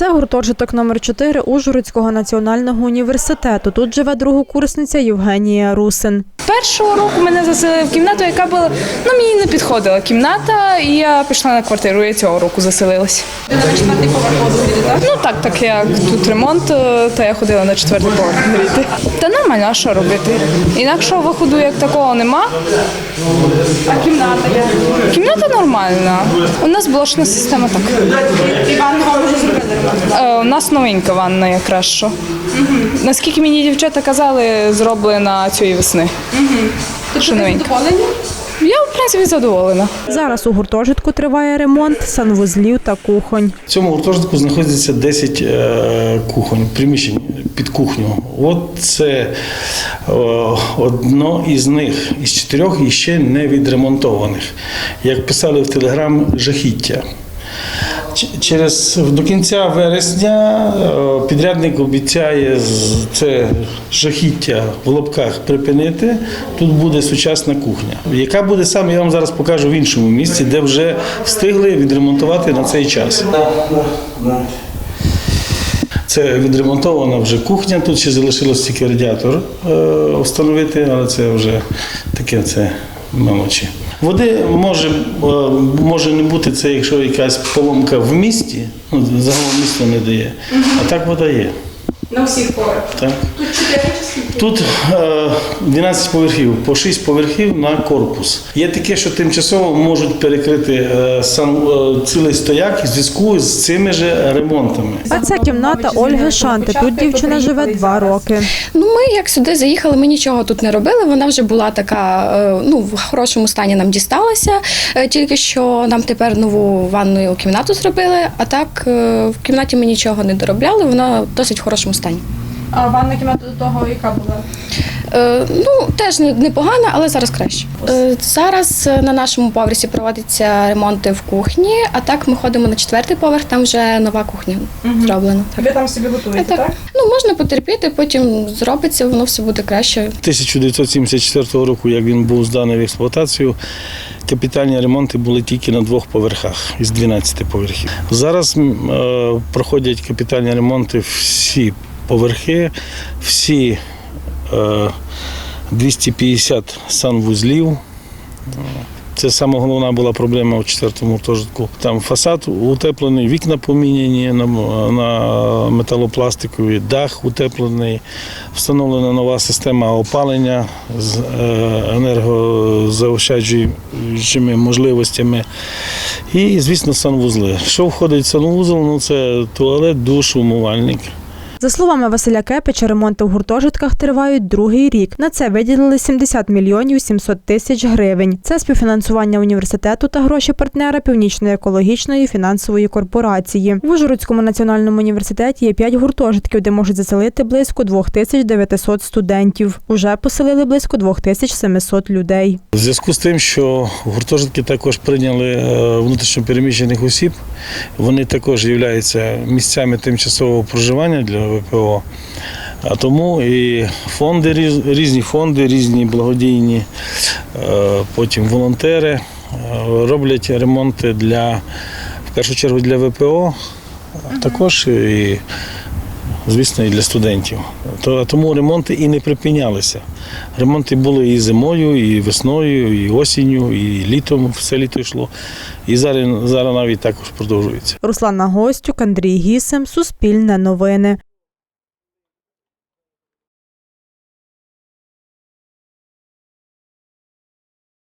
Це гуртожиток номер 4 Ужгородського національного університету. Тут живе другокурсниця Євгенія Русин. Першого року мене заселили в кімнату, яка була ну мені не підходила кімната, і я пішла на квартиру. Я цього року заселилась. Ви на четвертий поверх? Ну так, так як тут ремонт, е, то я ходила на четвертий поверх гріти. Та нормально, а що робити? Інакшого виходу як такого нема. А кімната як? Кімната нормальна. У нас блошна система так. І ванну вам вже зробили ремонт? У нас новенька ванна якраз що. Наскільки мені дівчата казали, зроблена цієї весни. Що новенька. Я, в принципі, задоволена. Зараз у гуртожитку триває ремонт санвузлів та кухонь. В цьому гуртожитку знаходиться 10 е, кухонь, приміщень під кухню. От це е, одно із них, із чотирьох іще не відремонтованих. Як писали в Телеграм, жахіття. Через до кінця вересня е, підрядник обіцяє це жахіття в лобках припинити. Тут буде сучасна кухня, яка буде саме, я вам зараз покажу в іншому місці, де вже встигли відремонтувати на цей час. Це відремонтована вже кухня. Тут ще залишилось тільки радіатор е, встановити, але це вже таке це мелочі. Води може, е, може не бути це, якщо якась поломка в місті, ну, загалом місто не дає. А так вода є. На всіх поверхах. Так. Тут е, 12 поверхів, по 6 поверхів на корпус. Є таке, що тимчасово можуть перекрити е, сам е, цілий стояк в зв'язку з цими ж ремонтами. А це кімната Ольги Шанти. Тут дівчина живе два роки. Ну, ми як сюди заїхали, ми нічого тут не робили. Вона вже була така, е, ну, в хорошому стані нам дісталася. Е, Тільки що нам тепер нову ванну кімнату зробили, а так е, в кімнаті ми нічого не доробляли, вона в досить хорошому стані. А ванна кімната до того, яка була? Е, Ну, теж не- непогано, але зараз краще. Е, Зараз е, на нашому поверсі проводяться ремонти в кухні, а так ми ходимо на четвертий поверх, там вже нова кухня зроблена. Так. Ви там собі готуєте, Так. так? Ну, можна потерпіти, потім зробиться, воно все буде краще. 1974 року, як він був зданий в експлуатацію, капітальні ремонти були тільки на двох поверхах із 12 поверхів. Зараз е, проходять капітальні ремонти всі поверхи, всі е, 250 санвузлів. Це саме головна була проблема у четвертому гуртожитку. Там фасад утеплений, вікна поміняні на, на металопластикові, дах утеплений, встановлена нова система опалення з е, енергозаощаджуючими можливостями. І, звісно, санвузли. Що входить в санвузол? Ну, це туалет, душ, умивальник. За словами Василя Кепича, ремонти в гуртожитках тривають другий рік. На це виділили 70 мільйонів 700 тисяч гривень. Це співфінансування університету та гроші партнера Північної екологічної фінансової корпорації. В Ужгородському національному університеті є 5 гуртожитків, де можуть заселити близько 2900 студентів. Уже поселили близько 2700 людей. В зв'язку з тим, що гуртожитки також прийняли е, внутрішньопереміщених осіб, вони також являються місцями тимчасового проживання для ВПО. А тому і фонди, різні фонди, різні благодійні, е, потім волонтери е, роблять ремонти для, в першу чергу для ВПО, а також і, звісно, і для студентів. То- Тому ремонти і не припинялися. Ремонти були і зимою, і весною, і осінню, і літом, все літо йшло. І зараз, зараз навіть також продовжується. Руслана Гостюк, Андрій Гісем, Суспільне новини.